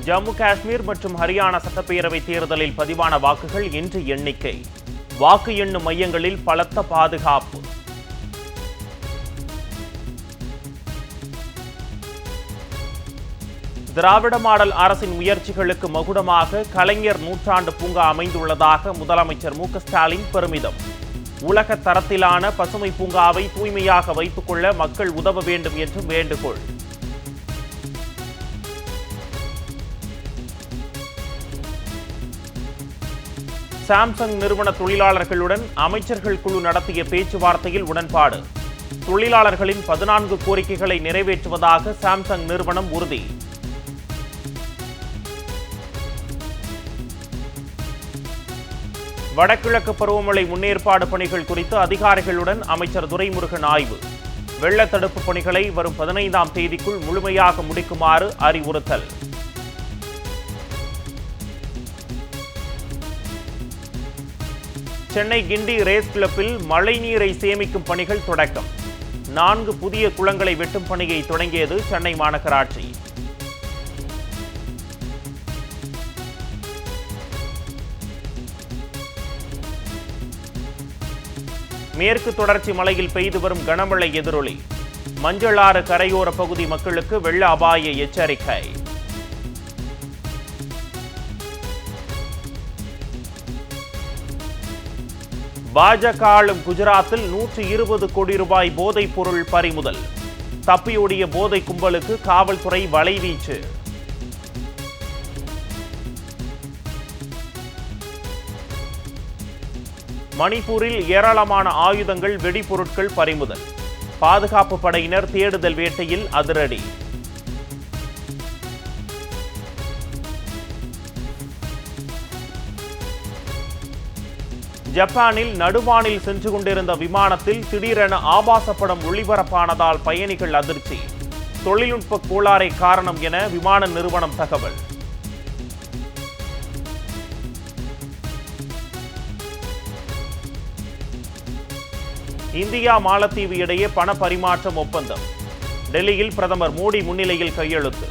ஜம்மு காஷ்மீர் மற்றும் ஹரியானா சட்டப்பேரவை தேர்தலில் பதிவான வாக்குகள் இன்று எண்ணிக்கை. வாக்கு எண்ணும் மையங்களில் பலத்த பாதுகாப்பு. திராவிட மாடல் அரசின் முயற்சிகளுக்கு மகுடமாக கலைஞர் நூற்றாண்டு பூங்கா அமைந்துள்ளதாக முதலமைச்சர் மு ஸ்டாலின் பெருமிதம். உலக தரத்திலான பசுமை பூங்காவை தூய்மையாக வைத்துக் கொள்ள மக்கள் உதவ வேண்டும் என்று வேண்டுகோள். சாம்சங் நிறுவன தொழிலாளர்களுடன் அமைச்சர்கள் குழு நடத்திய பேச்சுவார்த்தையில் உடன்பாடு. தொழிலாளர்களின் பதினான்கு கோரிக்கைகளை நிறைவேற்றுவதாக சாம்சங் நிறுவனம் உறுதி. வடகிழக்கு பருவமழை முன்னேற்பாடு பணிகள் குறித்து அதிகாரிகளுடன் அமைச்சர் துரைமுருகன் ஆய்வு. வெள்ள தடுப்பு பணிகளை வரும் பதினைந்தாம் தேதிக்குள் முழுமையாக முடிக்குமாறு அறிவுறுத்தல். சென்னை கிண்டி ரேஸ் கிளப்பில் மழைநீரை சேமிக்கும் பணிகள் தொடக்கம். நான்கு புதிய குளங்களை வெட்டும் பணியை தொடங்கியது சென்னை மாநகராட்சி. மேற்கு தொடர்ச்சி மலையில் பெய்து வரும் கனமழை எதிரொலி. மஞ்சளாறு கரையோர பகுதி மக்களுக்கு வெள்ள அபாய எச்சரிக்கை. பாஜக ஆளும் குஜராத்தில் நூற்றி இருபது கோடி ரூபாய் போதைப் பொருள் பறிமுதல். தப்பியோடிய போதை கும்பலுக்கு காவல்துறை வலைவீச்சு. மணிப்பூரில் ஏராளமான ஆயுதங்கள் வெடிபொருட்கள் பறிமுதல். பாதுகாப்பு படையினர் தேடுதல் வேட்டையில் அதிரடி. ஜப்பானில் நடுவானில் சென்று கொண்டிருந்த விமானத்தில் திடீரென ஆபாச படம் ஒளிபரப்பானதால் பயணிகள் அதிர்ச்சி. தொழில்நுட்ப கோளாறை காரணம் என விமான நிறுவனம் தகவல். இந்தியா மாலத்தீவு இடையே பண பரிமாற்றம் ஒப்பந்தம். டெல்லியில் பிரதமர் மோடி முன்னிலையில் கையெழுத்து.